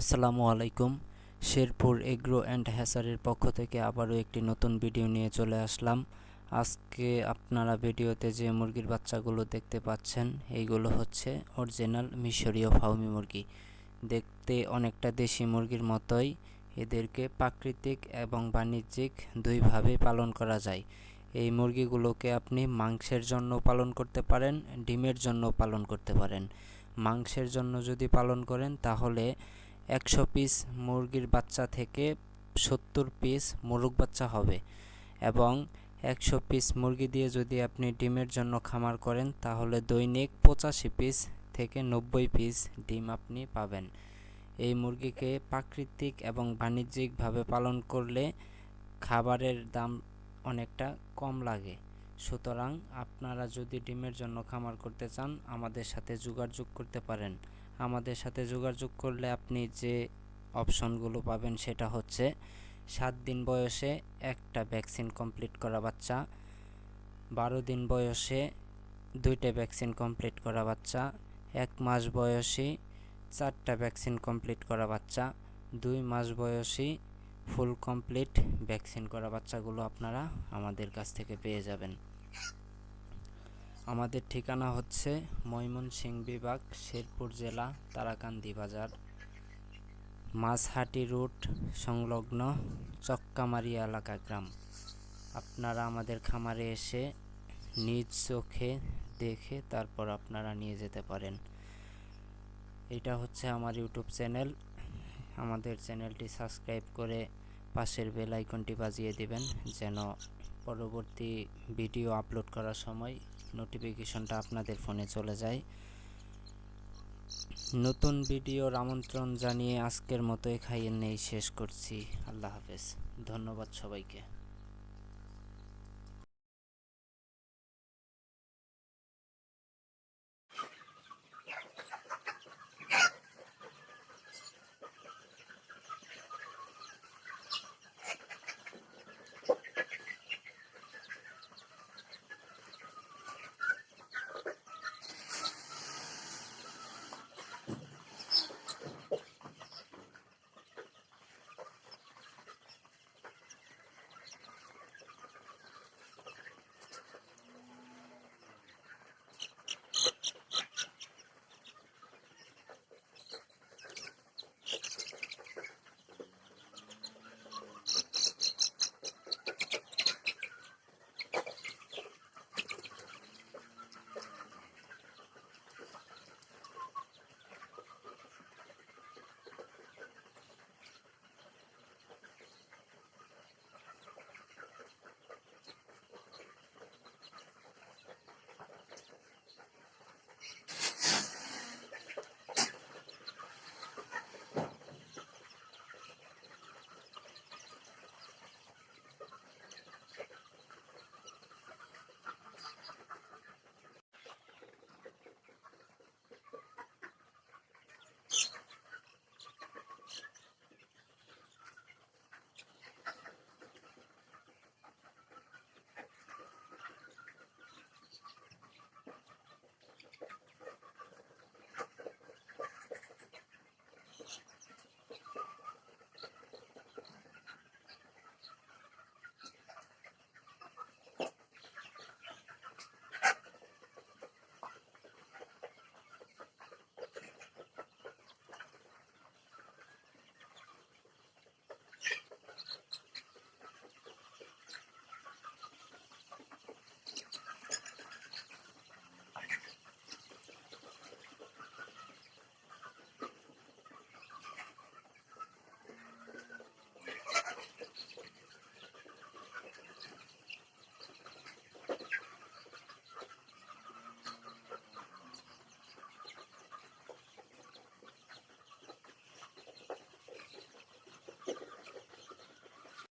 আসসালামু আলাইকুম। Sherpur agro and হ্যাসারের পক্ষ থেকে আবারও একটি নতুন ভিডিও নিয়ে চলে আসলাম। আজকে আপনারা ভিডিওতে যে মুরগির বাচ্চাগুলো দেখতে পাচ্ছেন, এইগুলো হচ্ছে অরিজিনাল মিশরীয় ফাউমি মুরগি। দেখতে অনেকটা দেশি মুরগির মতোই, এদেরকে প্রাকৃতিক এবং বাণিজ্যিক দুইভাবে পালন করা যায়। এই মুরগিগুলোকে আপনি মাংসের জন্য পালন করতে পারেন, ডিমের জন্য পালন করতে পারেন। মাংসের জন্য যদি পালন করেন, তাহলে একশো পিস মুরগির বাচ্চা থেকে সত্তর পিস মোরগ বাচ্চা হবে এবং একশো পিস মুরগি দিয়ে যদি আপনি ডিমের জন্য খামার করেন, তাহলে দৈনিক পঁচাশি পিস থেকে নব্বই পিস ডিম আপনি পাবেন। এই মুরগিকে প্রাকৃতিক এবং বাণিজ্যিকভাবে পালন করলে খাবারের দাম অনেকটা কম লাগে। সুতরাং আপনারা যদি ডিমের জন্য খামার করতে চান, আমাদের সাথে যোগাযোগ করতে পারেন। আমাদের সাথে যোগাযোগ করলে আপনি যে অপশনগুলো পাবেন সেটা হচ্ছে সাত দিন বয়সে একটা ভ্যাকসিন কমপ্লিট করা বাচ্চা, বারো দিন বয়সে দুইটা ভ্যাকসিন কমপ্লিট করা বাচ্চা, এক মাস বয়সী চারটা ভ্যাকসিন কমপ্লিট করা বাচ্চা, দুই মাস বয়সী ফুল কমপ্লিট ভ্যাকসিন করা বাচ্চাগুলো আপনারা আমাদের কাছ থেকে পেয়ে যাবেন। আমাদের ঠিকানা হচ্ছে ময়মনসিংহ বিভাগ, শেরপুর জেলা, তারাকান্দি বাজার। মাঝহাটি রুট, সংলগ্ন চক্কামারি এলাকা গ্রাম। আপনারা আমাদের খামারে এসে নিজ চোখে দেখে তারপর আপনারা নিয়ে যেতে পারেন। এটা হচ্ছে আমার ইউটিউব চ্যানেল। আমাদের চ্যানেলটি সাবস্ক্রাইব করে পাশের বেল আইকনটি বাজিয়ে দিবেন, যেন পরবর্তী ভিডিও আপলোড করার সময় নোটিফিকেশনটা আপনাদের ফোনে চলে যায়। নতুন ভিডিওর আমন্ত্রণ জানিয়ে আজকের মতো খাইয়ে নেই শেষ করছি। আল্লাহ হাফেজ। ধন্যবাদ সবাইকে।